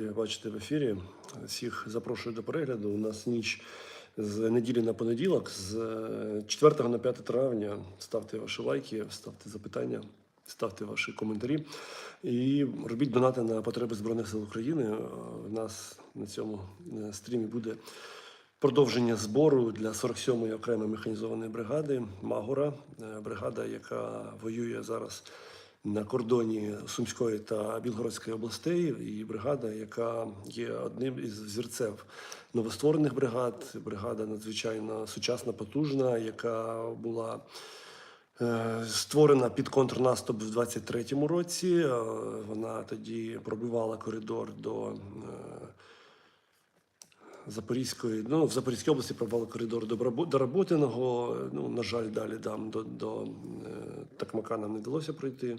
Бачите в ефірі. Всіх запрошую до перегляду. У нас ніч з неділі на понеділок, з е, 4 на 5 травня. Ставте ваші лайки, ставте запитання, ставте ваші коментарі і робіть донати на потреби Збройних сил України. Е, У нас на цьому е, стрімі буде продовження збору для 47-ї окремої механізованої бригади Магора, Е, бригада, яка воює зараз на кордоні Сумської та Білгородської областей, і бригада, яка є одним із взірців новостворених бригад. Бригада надзвичайно сучасна, потужна, яка була е, створена під контрнаступ в 23-му році. Е, Вона тоді пробивала коридор до е, Запорізької, ну в Запорізькій області пробували коридор до Роботиного. Ну, на жаль, далі там до, до е, Такмака нам не вдалося пройти.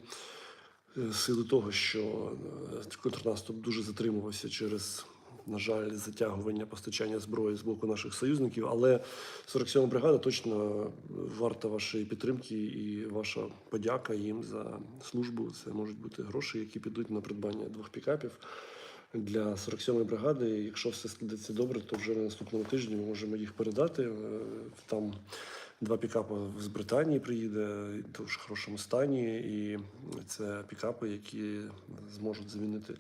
Е, в Силу того, що е, контрнаступ дуже затримувався через, на жаль, затягування постачання зброї з боку наших союзників. Але 47-ма бригада точно варта вашої підтримки і ваша подяка їм за службу. Це можуть бути гроші, які підуть на придбання двох пікапів для 47-ї бригади. Якщо все складеться добре, то вже на наступному тижні ми можемо їх передати. Е, Там два пікапи з Британії приїде в дуже хорошому стані, і це пікапи, які зможуть замінити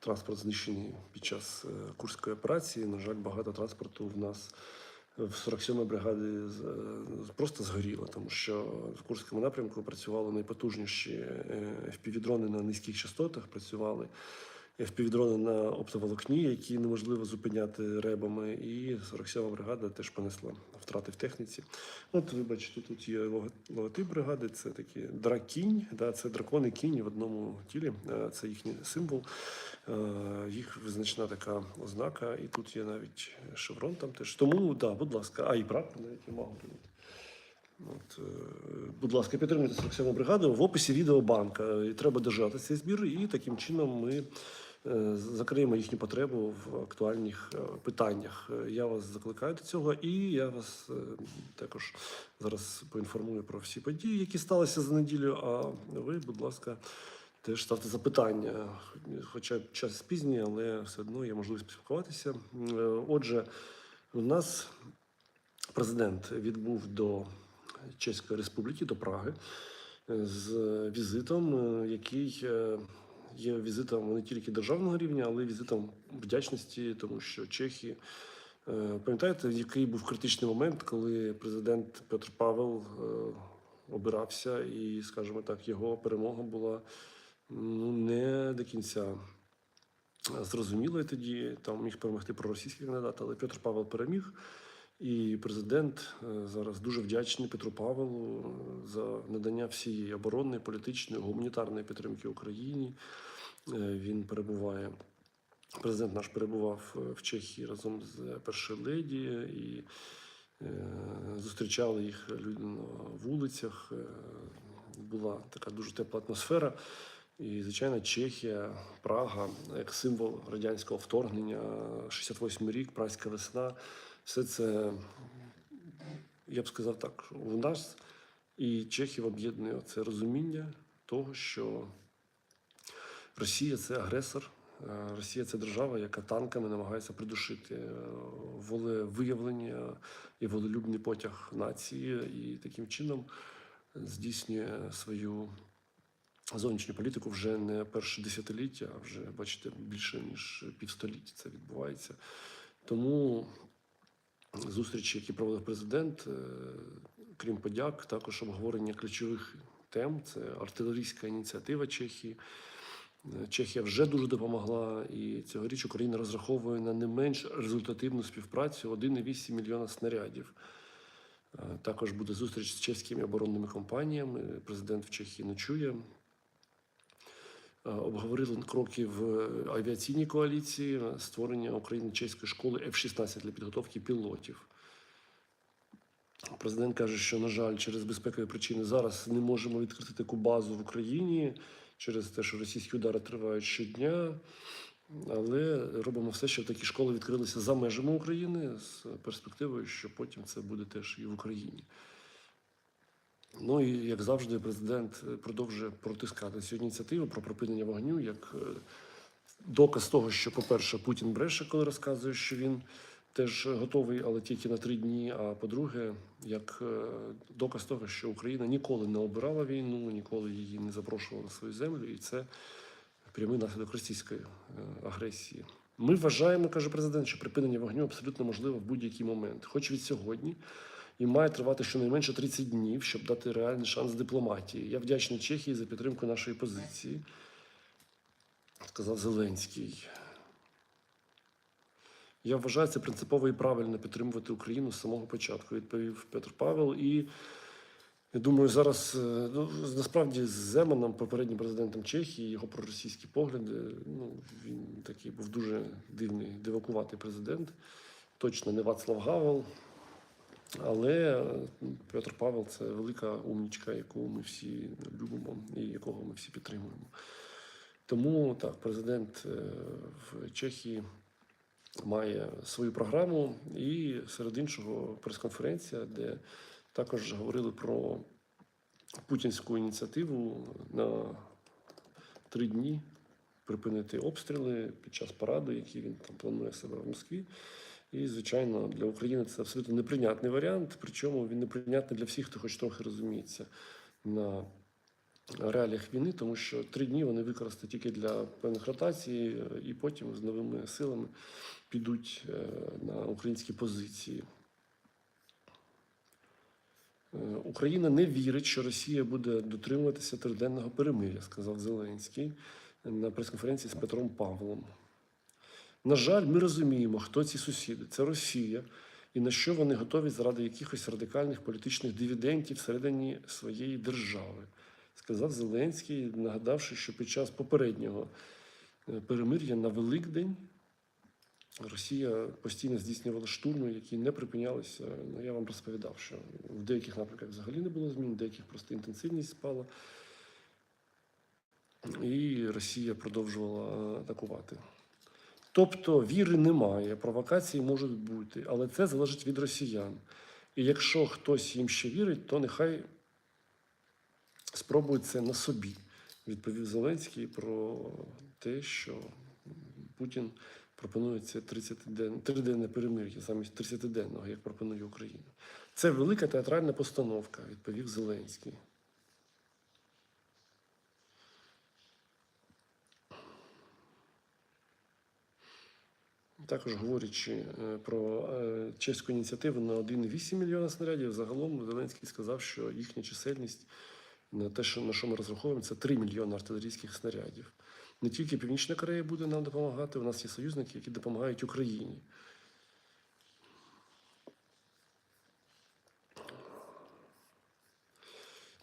транспорт, знищений під час е, курської операції. На жаль, багато транспорту в нас. В 47-й бригаді з- е, просто згоріло, тому що в Курському напрямку працювали найпотужніші FPV-дрони на низьких частотах, працювали FPV-дрони на оптоволокні, які неможливо зупиняти ребами. І 47-ма бригада теж понесла втрати в техніці. От ви бачите, тут є логотип бригади, це такі дракінь, да, це дракони кінь в одному тілі, е, це їхній символ. Е, Їх визначна така ознака, і тут є навіть шеврон там теж. Тому, да, будь ласка, а і прапор навіть я можу. От, е, будь ласка, підтримуйте 47 бригаду в описі відео банка. І треба держати цей збір, і таким чином ми закриємо їхню потребу в актуальних е, питаннях. Е, Я вас закликаю до цього, і я вас е, також зараз поінформую про всі події, які сталися за неділю. А ви, будь ласка, теж ставте запитання. Хоча час пізній, але все одно є можливість спілкуватися. Е, Отже, у нас президент відбув до Чеської Республіки, до Праги е, з візитом, е, який е, є візитом не тільки державного рівня, але й візитом вдячності, тому що Чехії. е, Пам'ятаєте, який був критичний момент, коли президент Петр Павел е, обирався, і, скажімо так, його перемога була ну, не до кінця зрозумілою тоді. Там міг перемогти проросійський кандидат, але Петр Павел переміг. І президент е, зараз дуже вдячний Петру Павелу е, за надання всієї оборонної, політичної, гуманітарної підтримки Україні. Е, Він перебуває. Президент наш перебував в Чехії разом з першою леді і зустрічали їх люди на вулицях. Була така дуже тепла атмосфера. І, звичайно, Чехія, Прага як символ радянського вторгнення, 68 рік, Празька весна. Все це, я б сказав так, у нас і Чехів об'єднує це розуміння того, що Росія це агресор, е, Росія це держава, яка танками намагається придушити е, волевиявлення і волелюбний потяг нації, і таким чином здійснює свою зовнішню політику вже не перше десятиліття, а вже бачите більше ніж півстоліття це відбувається. Тому зустрічі, які проводив президент, е, крім подяк, також обговорення ключових тем. Це артилерійська ініціатива Чехії. Е, Чехія вже дуже допомогла, і цьогоріч Україна розраховує на не менш результативну співпрацю 1,8 мільйона снарядів. Е, Також буде зустріч з чеськими оборонними компаніями. Президент в Чехії ночує. Е, Обговорили кроки в авіаційній коаліції, е, створення України-чеської школи F-16 для підготовки пілотів. Президент каже, що, на жаль, через безпекові причини зараз не можемо відкрити таку базу в Україні через те, що російські удари тривають щодня. Але робимо все, щоб такі школи відкрилися за межами України з перспективою, що потім це буде теж і в Україні. Ну і як завжди, президент продовжує протискати цю ініціативу про припинення вогню як е, доказ того, що, по-перше, Путін бреше, коли розказує, що він теж готовий, але тільки на три дні. А по-друге, як е, доказ того, що Україна ніколи не обирала війну, ніколи її не запрошувала на свою землю, і це прямий наслідок російської е, агресії. Ми вважаємо, каже президент, що припинення вогню абсолютно можливо в будь-який момент, хоч від сьогодні, і має тривати щонайменше 30 днів, щоб дати реальний шанс дипломатії. Я вдячний Чехії за підтримку нашої позиції, сказав Зеленський. Я вважаю це принципово і правильно підтримувати Україну з самого початку, відповів Петр Павел. І я думаю, зараз е, ну, насправді з Земаном, попереднім президентом Чехії, його проросійські погляди. Ну він такий був дуже дивний, дивакуватий президент. Точно не Вацлав Гавел. Але е, Петр Павел це велика умнічка, яку ми всі любимо і якого ми всі підтримуємо. Тому так, президент е, в Чехії має свою програму, і серед іншого прес-конференція, де також говорили про путінську ініціативу на три дні припинити обстріли під час параду, який він там планує себе в Москві. І, звичайно, для України це абсолютно неприйнятний варіант, причому він неприйнятний для всіх, хто хоч трохи розуміється на реаліях війни, тому що три дні вони використають тільки для певних ротацій, і потім з новими силами підуть е, на українські позиції. Е, Україна не вірить, що Росія буде дотримуватися триденного перемиря, сказав Зеленський на прес-конференції з Петром Павлом. На жаль, ми розуміємо, хто ці сусіди. Це Росія, і на що вони готові заради якихось радикальних політичних дивідендів всередині своєї держави, сказав Зеленський, нагадавши, що під час попереднього е, перемир'я на Великдень Росія постійно здійснювала штурми, які не припинялися. Ну, я вам розповідав, що в деяких напрямках взагалі не було змін, в деяких просто інтенсивність спала. І Росія продовжувала атакувати. Тобто віри немає, провокації можуть бути, але це залежить від росіян. І якщо хтось їм ще вірить, то нехай спробує це на собі, відповів Зеленський про те, що Путін пропонує це 30 ден, триденне перемир'я замість 30-денного, як пропонує Україна. Це велика театральна постановка, відповів Зеленський. Також говорячи е, про е, чеську ініціативу на 1,8 мільйона снарядів, загалом Зеленський сказав, що їхня чисельність на те, що на що ми розраховуємо, це 3 мільйони артилерійських снарядів. Не тільки Північна Корея буде нам допомагати, у нас є союзники, які допомагають Україні.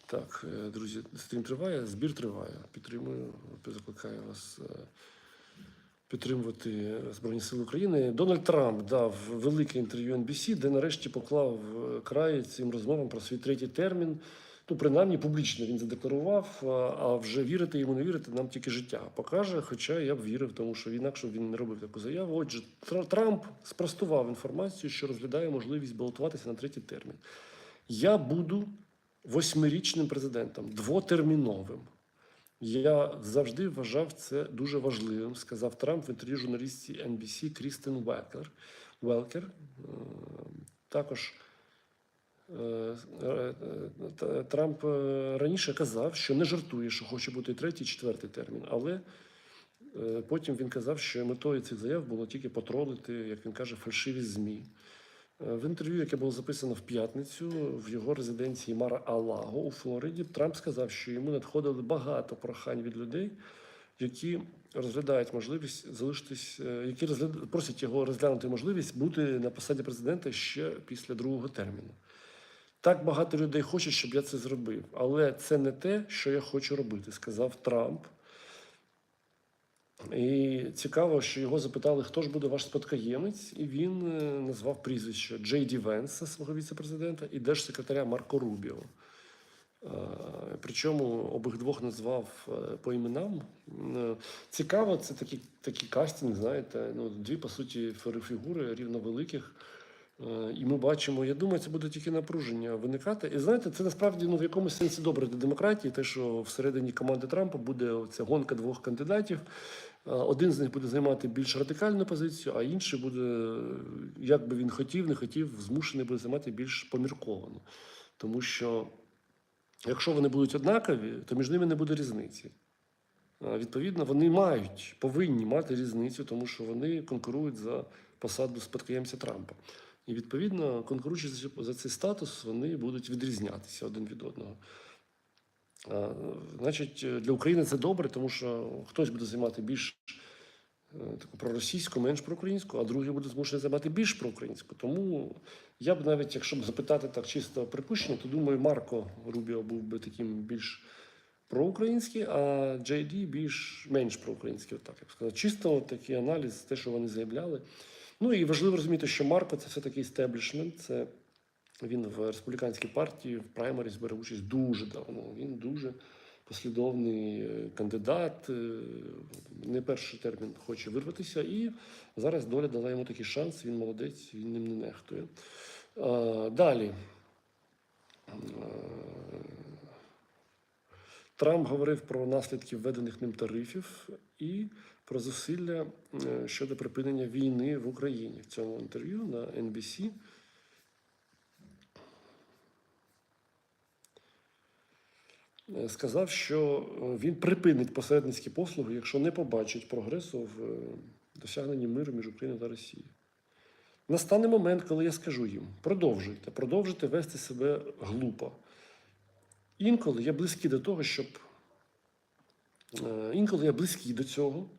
Так, е, друзі, стрім триває, збір триває. Підтримую, закликаю вас підтримувати Збройні Сили України. Дональд Трамп дав велике інтерв'ю NBC, де нарешті поклав е, край цим розмовам про свій третій термін. Ну, принаймні, публічно він задекларував, а- а вже вірити йому не вірити, нам тільки життя покаже. Хоча я б вірив, тому що інакше він не робив таку заяву. Отже, Тр- Трамп спростував інформацію, що розглядає можливість балотуватися на третій термін. Я буду восьмирічним президентом, двотерміновим. Я завжди вважав це дуже важливим, сказав Трамп в інтерв'ю журналістці NBC Крістен Велкер. Велкер. Також е, е, е, Трамп раніше казав, що не жартує, що хоче бути третій, четвертий термін. Але потім він казав, що метою цих заяв було тільки потролити, як він каже, фальшиві ЗМІ. Е, В інтерв'ю, яке було записано в п'ятницю в його резиденції Мара Алаго у Флориді, Трамп сказав, що йому надходили багато прохань від людей, які розглядають можливість залишитись, е, які розгляд... просять його розглянути можливість бути на посаді президента ще після другого терміну. Так багато людей хочуть, щоб я це зробив, але це не те, що я хочу робити, сказав Трамп. І цікаво, що його запитали, хто ж буде ваш спадкоємець, і він е, назвав прізвище Джей Ді Венса, свого віце-президента, і держсекретаря Марко Рубіо. Е, Причому обох двох назвав е, по іменам. Цікаво, це такі, такі кастинг, знаєте, ну, дві, по суті, фігури рівновеликих. І ми бачимо, я думаю, це буде тільки напруження виникати. І знаєте, це насправді ну, в якомусь сенсі добре для демократії, те, що всередині команди Трампа буде ця гонка двох кандидатів. Один з них буде займати більш радикальну позицію, а інший буде, як би він хотів, не хотів, змушений буде займати більш помірковану. Тому що якщо вони будуть однакові, то між ними не буде різниці. Відповідно, вони мають, повинні мати різницю, тому що вони конкурують за посаду спадкоємця Трампа. І відповідно, конкуруючи за цей статус, вони будуть відрізнятися один від одного. Значить, для України це добре, тому що хтось буде займати більш е, таку проросійську, менш проукраїнську, а другий буде змушений займати більш проукраїнську. Тому я б навіть, якщо б запитати так чисто припущення, то думаю, Марко Рубіо був би таким більш проукраїнський, а Ді більш менш проукраїнський. Отак я б сказав. Чисто такий аналіз, те, що вони заявляли. Ну і важливо розуміти, що Марко це все-таки істеблішмент. Це він в республіканській партії в праймеріс бере участь дуже давно. Він дуже послідовний е, кандидат. е, Не перший термін хоче вирватися, і зараз доля дала йому такий шанс. Він молодець, він ним не нехтує. Далі. Е, Трамп говорив про наслідки введених ним тарифів і про зусилля щодо припинення війни в Україні. В цьому інтерв'ю на NBC сказав, що е, він припинить посередницькі послуги, якщо не побачить прогресу в е, досягненні миру між Україною та Росією. Настане момент, коли я скажу їм: продовжуйте, продовжуйте вести себе глупо. Інколи я близький до того, щоб. е, Інколи я близький до цього,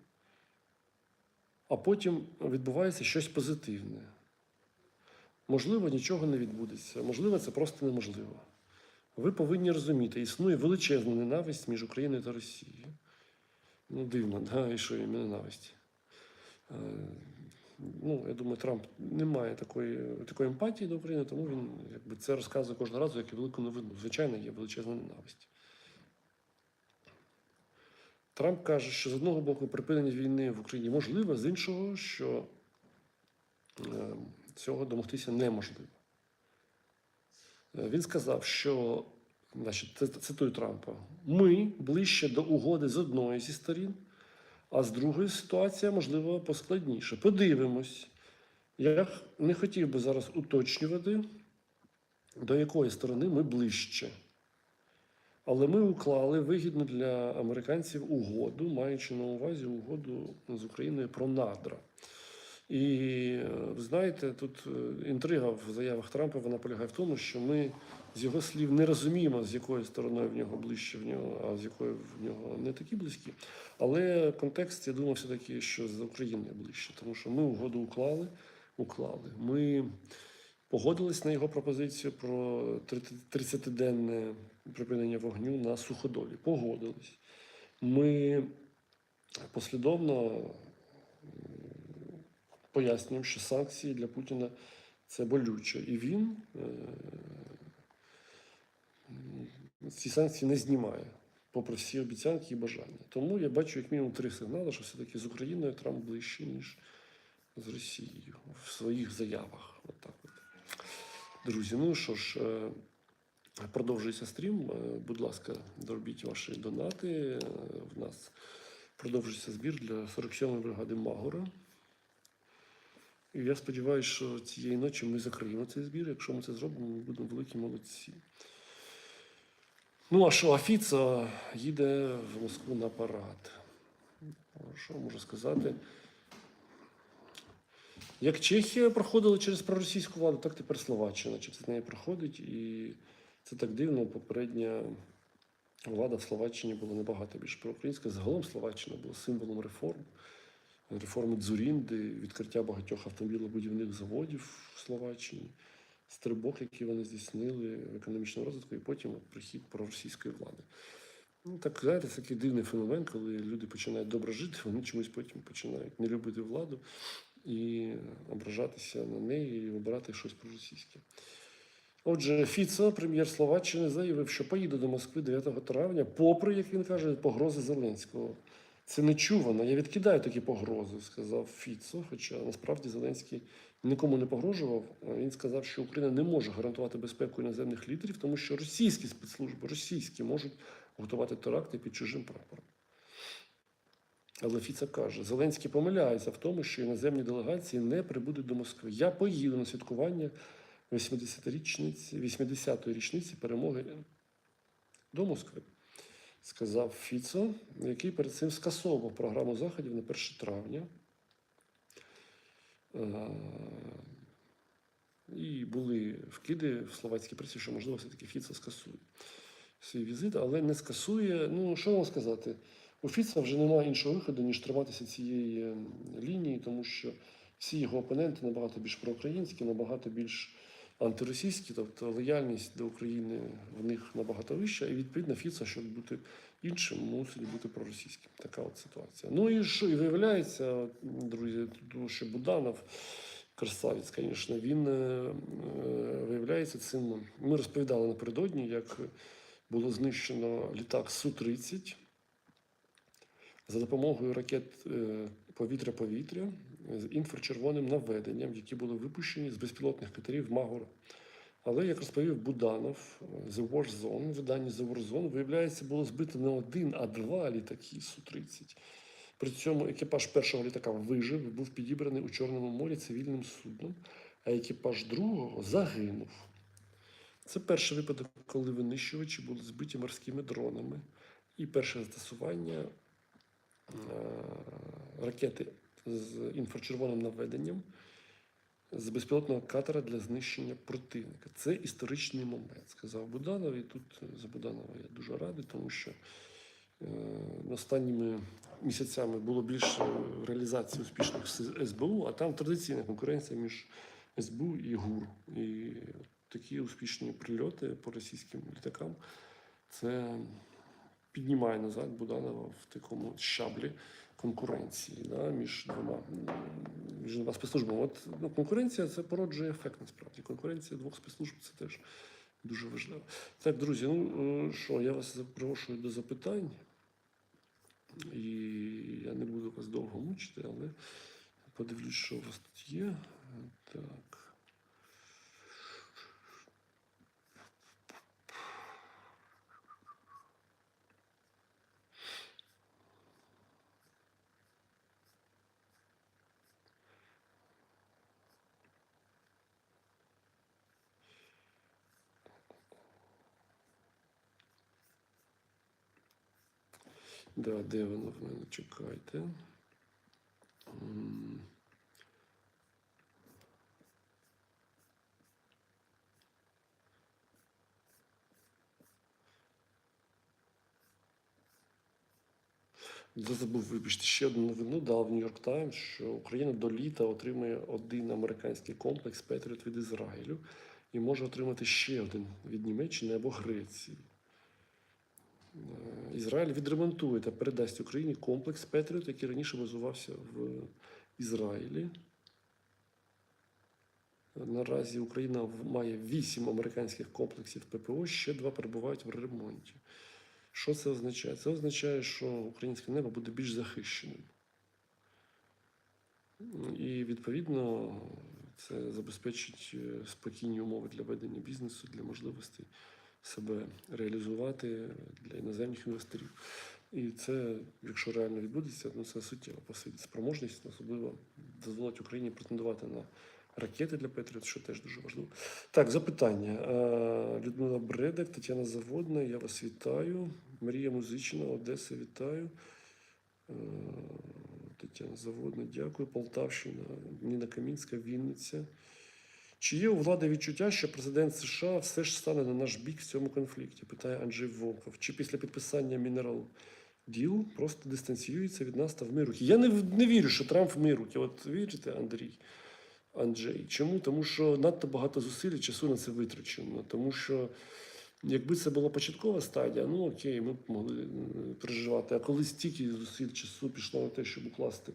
а потім відбувається щось позитивне. Можливо, нічого не відбудеться, можливо, це просто неможливо. Ви повинні розуміти, існує величезна ненависть між Україною та Росією. Ну, дивно, да? і що їм ненависть. Е, Ну, я думаю, Трамп не має такої, такої емпатії до України, тому він якби, це розказує кожного разу, як і велику новину. Звичайно, є величезна ненависть. Трамп каже, що з одного боку припинення війни в Україні можливе, з іншого, що е, цього домогтися неможливо. Е, Він сказав, що, значить, цитую Трампа, ми ближче до угоди з одної зі сторін, а з другої ситуація, можливо, поскладніша. Подивимось. Я не хотів би зараз уточнювати, до якої сторони ми ближче. Але ми уклали вигідну для американців угоду, маючи на увазі угоду з Україною про надра. І е, ви знаєте, тут е, інтрига в заявах Трампа вона полягає в тому, що ми з його слів не розуміємо, з якою стороною в нього ближче в нього, а з якою в нього не такі близькі. Але контекст, я думаю, все-таки, що з Україною ближче, тому що ми угоду уклали, уклали. Ми погодились на його пропозицію про 30-денне припинення вогню на суходолі. Погодились. Ми послідовно пояснюємо, що санкції для Путіна це болюче. І він е, ці санкції не знімає, попри всі обіцянки і бажання. Тому я бачу як мінімум три сигнали, що все-таки з Україною Трамп ближче, ніж з Росією в своїх заявах. От так от. Друзі, ну що ж. е, Продовжується стрім. Е, Будь ласка, доробіть ваші донати. В нас продовжується збір для 47-ї бригади Магора. І я сподіваюся, що цієї ночі ми закриємо цей збір. Якщо ми це зробимо, ми будемо великі молодці. Ну, а що, Афіца їде в Москву на парад. Що можу сказати? Як Чехія проходила через проросійську владу, так тепер Словаччина через неї проходить. І це так дивно. Попередня влада в Словаччині була набагато більш проукраїнська. Загалом Словаччина була символом реформ. Реформи Дзурінди, відкриття багатьох автомобілебудівних заводів в Словаччині, стрибок, який вони здійснили в економічному розвитку, і потім прихід проросійської влади. Ну, так, знаєте, це такий дивний феномен, коли люди починають добре жити, вони чомусь потім починають не любити владу і ображатися на неї і обирати щось проросійське. Отже, Фіцо, прем'єр Словаччини, заявив, що поїде до Москви 9 травня, попри, як він каже, погрози Зеленського. Це нечувано. Я відкидаю такі погрози, сказав Фіцо. Хоча насправді Зеленський нікому не погрожував. Він сказав, що Україна не може гарантувати безпеку іноземних лідерів, тому що російські спецслужби, російські можуть готувати теракти під чужим прапором. Але Фіца каже, Зеленський помиляється в тому, що іноземні делегації не прибудуть до Москви. Я поїду на святкування 80-річниці, 80-ї річниці перемоги до Москви, сказав Фіцо, який перед цим скасовував програму заходів на 1 травня. Е, І були вкиди в словацькій пресі, що можливо все-таки Фіцо скасує свій візит, але не скасує. Ну, що вам сказати? У Фіца вже немає іншого виходу, ніж триматися цієї е, лінії, тому що всі його опоненти набагато більш проукраїнські, набагато більш антиросійські, тобто лояльність до України в них набагато вища, і відповідно Фіца, щоб бути іншим, мусить бути проросійським. Така от ситуація. Ну і що і виявляється, друзі, тому що Буданов. Красавець, звісно, він е, е, виявляється цим. Ми розповідали напередодні, як було знищено літак Су-30 за допомогою ракет е, повітря-повітря з інфрачервоним наведенням, які були випущені з безпілотних катерів Магора. Але, як розповів Буданов, The War Zone, в виданні The War Zone, виявляється, було збито не один, а два літаки Су-30. При цьому екіпаж першого літака вижив, був підібраний у Чорному морі цивільним судном, а екіпаж другого загинув. Це перший випадок, коли винищувачі були збиті морськими дронами. І перше застосування е, ракети з інфрачервоним наведенням з безпілотного катера для знищення противника. Це історичний момент, сказав Буданов. І тут за Буданова я дуже радий, тому що е, останніми місяцями було більше реалізації успішних СБУ, а там традиційна конкуренція між СБУ і ГУР. І такі успішні прильоти по російським літакам це піднімає назад Буданова в такому щаблі конкуренції да, між двома між двома спецслужбами. От ну, конкуренція це породжує ефект насправді. Конкуренція двох спецслужб це теж дуже важливо. Так, друзі, ну е, що, я вас запрошую до запитань. І я не буду вас довго мучити, але подивлюсь, що у вас тут є. Так. Да, де воно в мене? Чекайте. Забув, вибачте, ще одну новину дав Нью-Йорк Таймс, що Україна до літа отримує один американський комплекс Петріот від Ізраїлю і може отримати ще один від Німеччини або Греції. Е, Ізраїль відремонтує та передасть Україні комплекс Петріот, який раніше базувався в Ізраїлі. Наразі Україна має вісім американських комплексів ППО, ще два перебувають в ремонті. Що це означає? Це означає, що українське небо буде більш захищеним. І відповідно це забезпечить е, спокійні умови для ведення бізнесу, для можливостей себе реалізувати для іноземних інвесторів. І це, якщо реально відбудеться, ну це суттєво посилить спроможність, особливо дозволить Україні претендувати на ракети для Петріот, що теж дуже важливо. Так, запитання. Е, Людмила Бредик, Тетяна Заводна, я вас вітаю. Марія Музична, Одеса, вітаю. Е, Тетяна Заводна, дякую. Полтавщина, Ніна Камінська, Вінниця. Чи є у влади відчуття, що президент США все ж стане на наш бік в цьому конфлікті? Питає Анджей Волков. Чи після підписання Мінерал Діл просто дистанціюється від нас та в руки? Я не, не вірю, що Трамп в руки. От вірите, Андрій? Анджей. Чому? Тому що надто багато зусиль і часу на це витрачено. Тому що якби це була початкова стадія, ну окей, ми б могли е, переживати. А коли стільки зусиль часу пішло на те, щоб укласти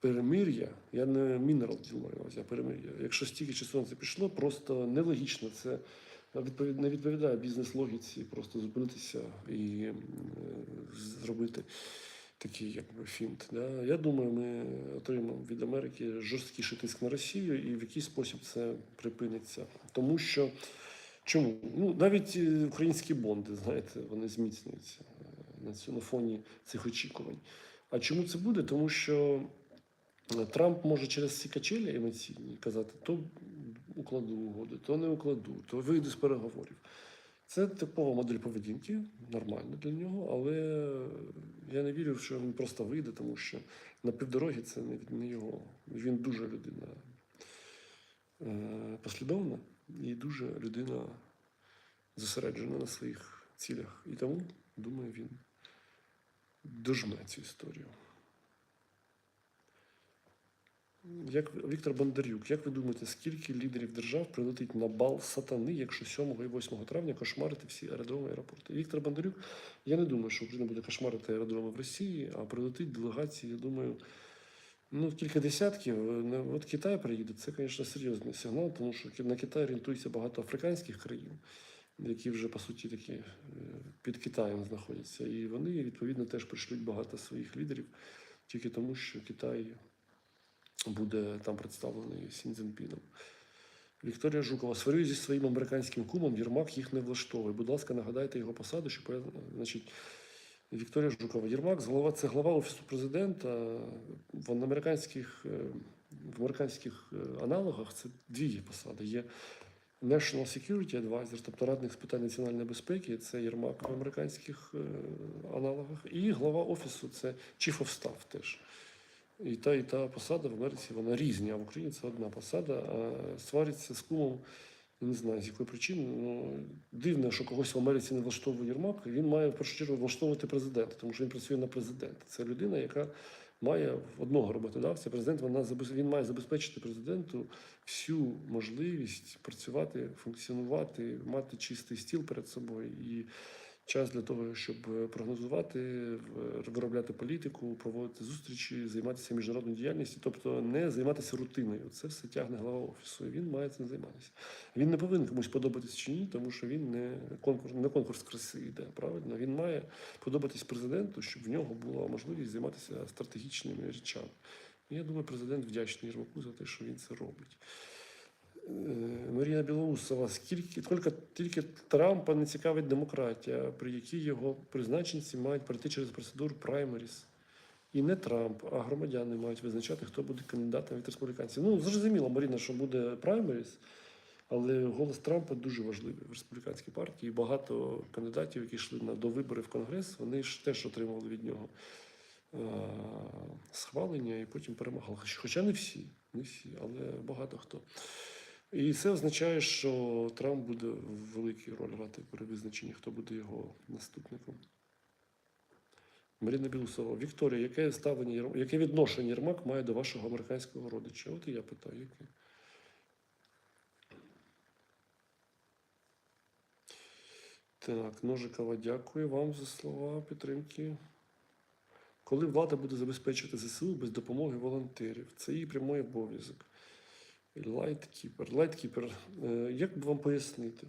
перемир'я, я не мінерал діл маю на увазі, а перемир'я. Якщо стільки часу на це пішло, просто нелогічно це. Не відповідає бізнес-логіці, просто зупинитися і е, зробити такий якби фінт. Да? Я думаю, ми отримаємо від Америки жорсткіший тиск на Росію, і в який спосіб це припиниться. Тому що чому? Ну, навіть е, українські бонди, знаєте, вони зміцнюються. на цьому фоні цих очікувань. А чому це буде? Тому що е, Трамп може через ці качелі емоційні казати, то укладу угоди, то не укладу, то вийду з переговорів. Це типова модель поведінки, нормально для нього, але я не вірю, що він просто вийде, тому що на півдорогі це не, не його. Він дуже людина е, послідовна і дуже людина зосереджена на своїх цілях. І тому, думаю, він дожме цю історію. Як Віктор Бондарюк, як ви думаєте, скільки лідерів держав прилетить на бал сатани, якщо 7 і 8 травня кошмарити всі аеродроми аеропорти? Віктор Бондарюк, я не думаю, що Україна буде кошмарити аеродроми в Росії, а прилетить делегації, я думаю, ну, кілька десятків. От Китай приїде, це, звісно, серйозний сигнал, тому що на Китай орієнтується багато африканських країн, які вже, по суті, такі е, під Китаєм знаходяться. І вони, відповідно, теж пришлють багато своїх лідерів, тільки тому, що Китай буде там представлений Сін Цзіньпіном. Вікторія Жукова сварює зі своїм американським кумом, Єрмак їх не влаштовує. Будь ласка, нагадайте його посаду, щоб я, значить, Вікторія Жукова. Єрмак голова, це глава Офісу президента. В американських, е, в американських е, аналогах це дві є посади. Є National Security Advisor, тобто радник з питань національної безпеки, це Єрмак в американських е, аналогах, і глава офісу це Chief of Staff теж. І та, і та посада в Америці вона різні, а в Україні це одна посада. А свариться з кумом, не знаю з якої причини. Ну, дивно, що когось в Америці не влаштовує Єрмак. Він має в першу чергу влаштовувати президента, тому що він працює на президента. Це людина, яка має одного роботодавця. Президент вона він має забезпечити президенту всю можливість працювати, функціонувати, мати чистий стіл перед собою і час для того, щоб е, прогнозувати, виробляти політику, проводити зустрічі, займатися міжнародною діяльністю, тобто не займатися рутиною. Це все тягне глава офісу. І він має цим займатися. Він не повинен комусь подобатись чи ні, тому що він не конкурс, не конкурс краси йде. Правильно, він має подобатись президенту, щоб в нього була можливість займатися стратегічними речами. Я думаю, президент вдячний Єрмаку за те, що він це робить. Е, Марія Білоусова, скільки тільки, тільки Трампа не цікавить демократія, при якій його призначенці мають пройти через процедуру праймеріс. І не Трамп, а громадяни мають визначати, хто буде кандидатом від республіканців. Ну, зрозуміло, Маріна, що буде праймеріс, але голос Трампа дуже важливий в республіканській партії. Багато кандидатів, які йшли на до виборів в Конгрес, вони ж теж отримували від нього е, схвалення і потім перемагали. Хоча не всі, не всі, але багато хто. І це означає, що Трамп буде велику роль грати при визначенні, хто буде його наступником. Маріна Білусова, Вікторія, яке ставлення яке відношення Єрмак має до вашого американського родича? От і я питаю, яке. Так, Ножикова, дякую вам за слова підтримки. Коли влада буде забезпечувати ЗСУ без допомоги волонтерів, це її прямий обов'язок. Лайткіпер. Лайткіпер, як би вам пояснити?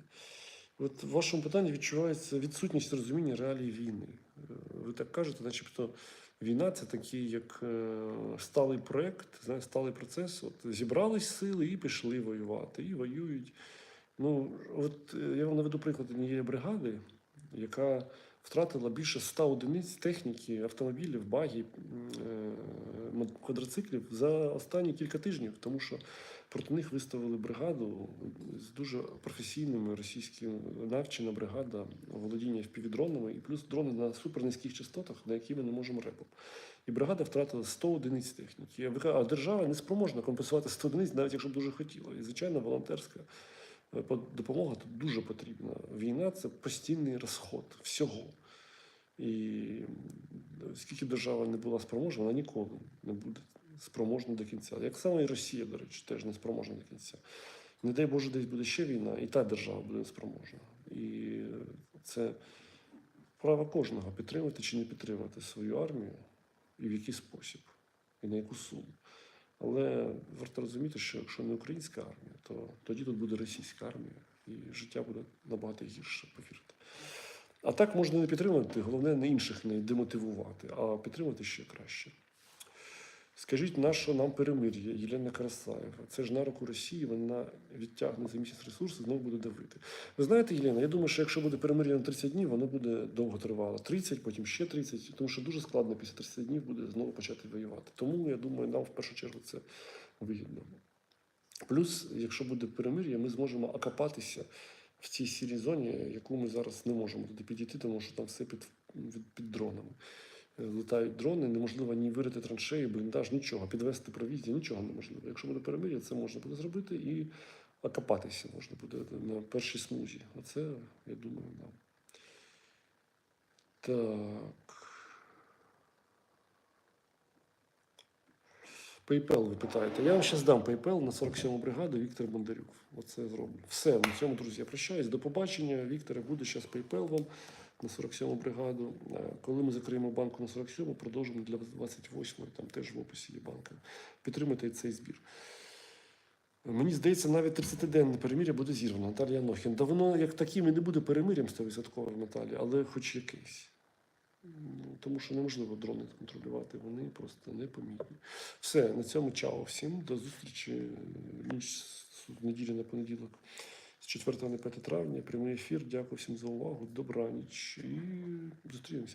От в вашому питанні відчувається відсутність розуміння реалій війни. Е, Ви так кажете, начебто війна це такий як е, сталий проект, сталий процес. От зібрались сили і пішли воювати, і воюють. Ну, от е, я вам наведу приклад однієї бригади, яка втратила більше 100 одиниць техніки, автомобілів, багів, квадроциклів за останні кілька тижнів, тому що проти них виставили бригаду з дуже професійними російськими навчена бригада володіння впівдронами, і плюс дрони на супернизьких частотах, на які ми не можемо репом. І бригада втратила 100 одиниць техніки. А держава не спроможна компенсувати 100 одиниць, навіть якщо б дуже хотіла. І звичайно, волонтерська е, допомога тут дуже потрібна. Війна це постійний розход всього. І скільки держава не була спроможна, вона ніколи не буде спроможна до кінця. Як саме і Росія, до речі, теж не спроможна до кінця. Не дай Боже, десь буде ще війна, і та держава буде неспроможна. І це право кожного підтримувати чи не підтримувати свою армію і в який спосіб, і на яку суму. Але варто розуміти, що якщо не українська армія, то тоді тут буде російська армія, і життя буде набагато гірше, повірте. А так можна не підтримувати, головне не інших не демотивувати, а підтримати ще краще. Скажіть, на що нам перемир'я, Єлена Красаєва? Це ж на руку Росії, вона відтягне за місяць ресурси, знову буде давити. Ви знаєте, Єлена, я думаю, що якщо буде перемир'я на 30 днів, воно буде довго тривало. 30, потім ще 30, тому що дуже складно після 30 днів буде знову почати воювати. Тому я думаю, нам в першу чергу це вигідно. Плюс, якщо буде перемир'я, ми зможемо окопатися в цій сірій зоні, яку ми зараз не можемо туди підійти, тому що там все під, під, дронами. Е, Летають дрони, неможливо ні вирити траншеї, бліндаж, нічого, підвести провізію, нічого неможливо. Якщо буде перемир'я, це можна буде зробити і окопатися можна буде на першій смузі. Оце, я думаю, нам. Так. PayPal ви питаєте. Я вам зараз дам PayPal на 47-му бригаду Віктор Бондарюк. Оце я зроблю. Все, на цьому, друзі, я прощаюсь. До побачення. Вікторе, буде зараз PayPal вам на 47-му бригаду. Е, Коли ми закриємо банку на 47-му, продовжимо для 28-ї, там теж в описі є банка. Підтримуйте і цей збір. Мені здається, навіть 30-денне перемир'я буде зірвано. Наталія Нохін. Да воно як таким і не буде перемир'ям 100% Наталі, але хоч якийсь. Тому що неможливо дрони контролювати, вони просто непомітні. Все, на цьому чао всім. До зустрічі ніч з неділі на понеділок з 4 на 5 травня. Прямий ефір. Дякую всім за увагу. Добраніч і зустрінемося.